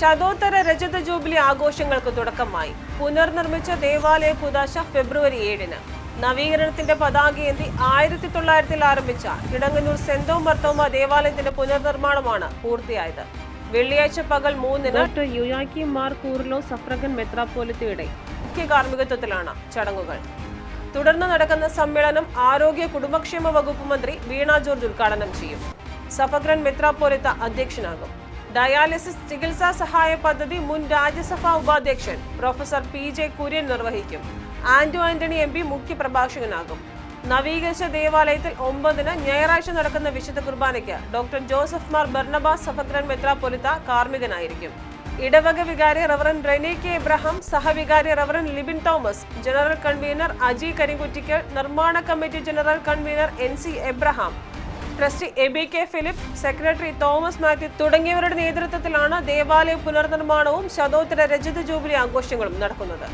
ശതോത്തര രജത ജൂബിലി ആഘോഷങ്ങൾക്ക് തുടക്കമായി. പുനർനിർമ്മിച്ച ദേവാലയ കുദാശ ഫെബ്രുവരി ഏഴിന്. നവീകരണത്തിന്റെ പതാകയേന്തി ആയിരത്തി തൊള്ളായിരത്തിൽ ആരംഭിച്ച കിടങ്ങന്നൂർ സെന്തോ മർത്തോമ ദേവാലയത്തിന്റെ പുനർനിർമ്മാണമാണ് പൂർത്തിയായത്. വെള്ളിയാഴ്ച പകൽ മൂന്നിന് ഡോക്ടർ യുയാക്കി മാർ കൂർലോ സഫ്രഗൻ മെത്രാപ്പോലിത്തയുടെ മുഖ്യ കാർമ്മികത്വത്തിലാണ് ചടങ്ങുകൾ. തുടർന്ന് നടക്കുന്ന സമ്മേളനം ആരോഗ്യ കുടുംബക്ഷേമ വകുപ്പ് മന്ത്രി വീണ ജോർജ് ഉദ്ഘാടനം ചെയ്യും. സഫഗ്രൻ മെത്രാപ്പോലിത്ത അധ്യക്ഷനാകും. ഡയാലിസിസ് ചികിത്സാ സഹായ പദ്ധതി മുൻ രാജ്യസഭാ ഉപാധ്യക്ഷൻ പ്രൊഫസർ പി ജെ കുര്യൻ നിർവഹിക്കും. ആന്റോ ആന്റണി എം പി മുഖ്യപ്രഭാഷകനാകും നവീകരിച്ച ദേവാലയത്തിൽ ഒമ്പതിന് ഞായറാഴ്ച നടക്കുന്ന വിശുദ്ധ കുർബാനയ്ക്ക് ഡോക്ടർ ജോസഫ് മാർ ബർണബാസ് സഫഗ്രൻ മെത്രാപൊലിത്ത കാർമ്മികനായിരിക്കും. ഇടവക വികാരി reverend Reni K Abraham സഹവികാരി reverend Libin Thomas general convener Aji Karinkuttickal നിർമ്മാണ committee general convener N C Abraham trustee Aby K Philip secretary Thomas Mathew തുടങ്ങിയവരുടെ നേതൃത്വത്തിലാണ് ദേവാലയ പുനർനിർമ്മാണവും ശതോത്തര രജത ജൂബിലി ആഘോഷങ്ങളും നടക്കുന്നത്.